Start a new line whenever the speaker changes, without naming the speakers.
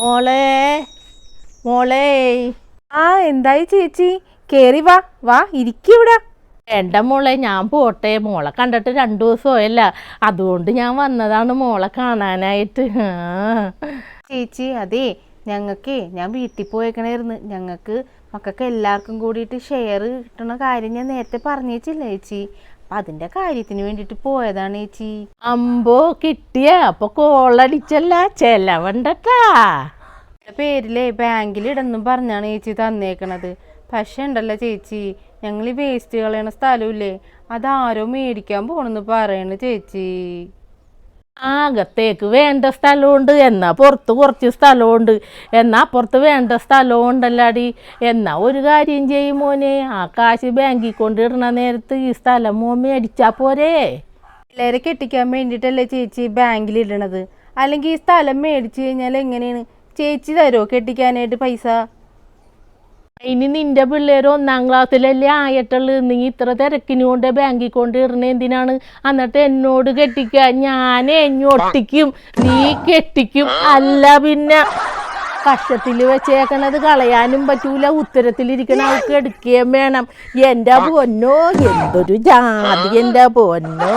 മോളെ മോളെ.
ആ എന്തായി ചേച്ചി? കേറി വാ വാ ഇരിക്കൂട
എന്റെ മോളെ ഞാൻ പോട്ടെ. മോളെ കണ്ടിട്ട് രണ്ടു ദിവസമായല്ല അതുകൊണ്ട് ഞാൻ വന്നതാണ് മോളെ കാണാനായിട്ട്. ആ.
ചേച്ചി അതെ ഞങ്ങൾക്ക് ഞാൻ വീട്ടിൽ പോയേക്കണായിരുന്നു. ഞങ്ങൾക്ക് മക്കൾക്ക് എല്ലാവർക്കും കൂടിയിട്ട് ഷെയർ കിട്ടണ കാര്യം ഞാൻ നേരത്തെ പറഞ്ഞേച്ചില്ല ചേച്ചി? അപ്പം അതിന്റെ കാര്യത്തിന് വേണ്ടിട്ട് പോയതാണ് ഏച്ചി
അമ്പോ കിട്ടിയ അപ്പൊ കോളടിച്ചല്ല ചെലവണ്ടട്ടാ.
പേരിലേ ബാങ്കിൽ ഇടെന്നും പറഞ്ഞാണ് ചേച്ചി തന്നേക്കണത്. പക്ഷെ ഉണ്ടല്ലോ ചേച്ചി ഞങ്ങൾ ഈ വേസ്റ്റ് കളയണ സ്ഥലമില്ലേ അതാരോ മേടിക്കാൻ പോണെന്ന് പറയണ ചേച്ചി.
അകത്തേക്ക് വേണ്ട സ്ഥലമുണ്ട്. എന്നാ പുറത്ത് കുറച്ച് സ്ഥലമുണ്ട്. എന്നാ പുറത്ത് വേണ്ട സ്ഥലവും ഉണ്ടല്ലാടി എന്നാ ഒരു കാര്യം ചെയ്യും മോനെ. ആ കാശ് ബാങ്കിൽ കൊണ്ടിടണ നേരത്ത് ഈ സ്ഥലം മോൻ മേടിച്ചാ പോരേ.
പിള്ളേരെ കെട്ടിക്കാൻ വേണ്ടിയിട്ടല്ലേ ചേച്ചി ബാങ്കിൽ ഇടണത്. അല്ലെങ്കിൽ ഈ സ്ഥലം മേടിച്ചു കഴിഞ്ഞാൽ എങ്ങനെയാണ്? ചേച്ചി തരുമോ കെട്ടിക്കാനായിട്ട് പൈസ?
ഇനി നിന്റെ പിള്ളേർ ഒന്നാം ക്ലാസ്സിലല്ലേ ആയിട്ടുള്ളൂ. നീ ഇത്ര തിരക്കിന് കൊണ്ട് ബാങ്കിൽ കൊണ്ട് ഇടണ എന്തിനാണ്? എന്നിട്ട് എന്നോട് കെട്ടിക്ക. ഞാൻ എഞ്ഞൊട്ടിക്കും നീ കെട്ടിക്കും. അല്ല പിന്നെ കഷത്തിൽ വെച്ചേക്കണത് കളയാനും പറ്റൂല. ഉത്തരത്തിലിരിക്കണ അവൾക്ക് എടുക്കുകയും വേണം. എന്റെ പൊന്നോ എന്തൊരു ജാതി എന്റെ പൊന്നോ.